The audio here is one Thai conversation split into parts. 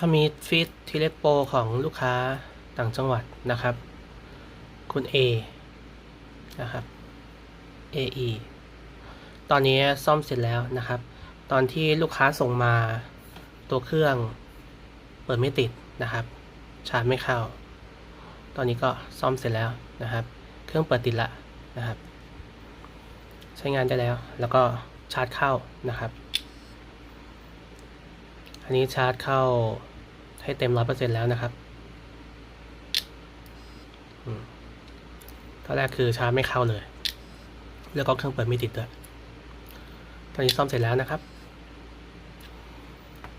ถ้ามีฟีดทีเล็กโปรของลูกค้าต่างจังหวัดนะครับ คุณ A นะครับ AE ตอนนี้ซ่อมเสร็จแล้วนะครับ ตอนที่ลูกค้าส่งมาตัวเครื่องเปิดไม่ติดนะครับ ชาร์จไม่เข้า ตอนนี้ก็ซ่อมเสร็จแล้วนะครับ เครื่องเปิดติดละนะครับ ใช้งานได้แล้ว แล้วก็ชาร์จเข้านะครับ อันนี้ชาร์จเข้าให้เต็มร้อยเปอร์เซ็นแล้วนะครับตอนแรกคือชาร์จไม่เข้าเลย แล้วก็เครื่องเปิดไม่ติดด้วยตอนนี้ซ่อมเสร็จแล้วนะครับ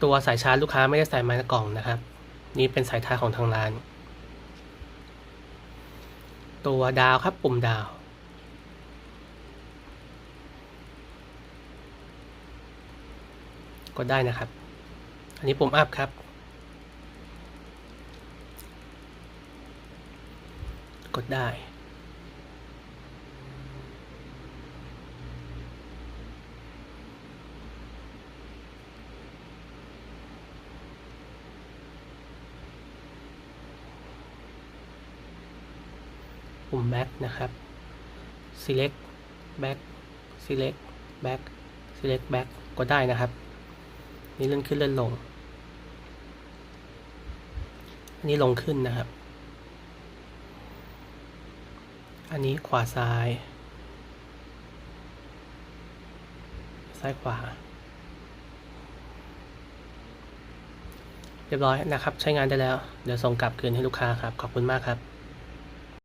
ตัวสายชาร์จลูกค้าไม่ได้ใส่มาในกล่องนะครับ นี่เป็นสายท้ายของทางร้าน ตัวดาวครับปุ่มดาวกดได้นะครับ อันนี้ปุ่มอัพครับ กดได้ ปุ่ม back นะครับ select back select back select back กดได้นะครับ นี่เลื่อนขึ้นเลื่อนลง นี่ลงขึ้นนะครับ อันนี้ขวาซ้าย ซ้ายขวา เรียบร้อยนะครับ ใช้งานได้แล้ว เดี๋ยวส่งกลับคืนให้ลูกค้าครับ ขอบคุณมากครับ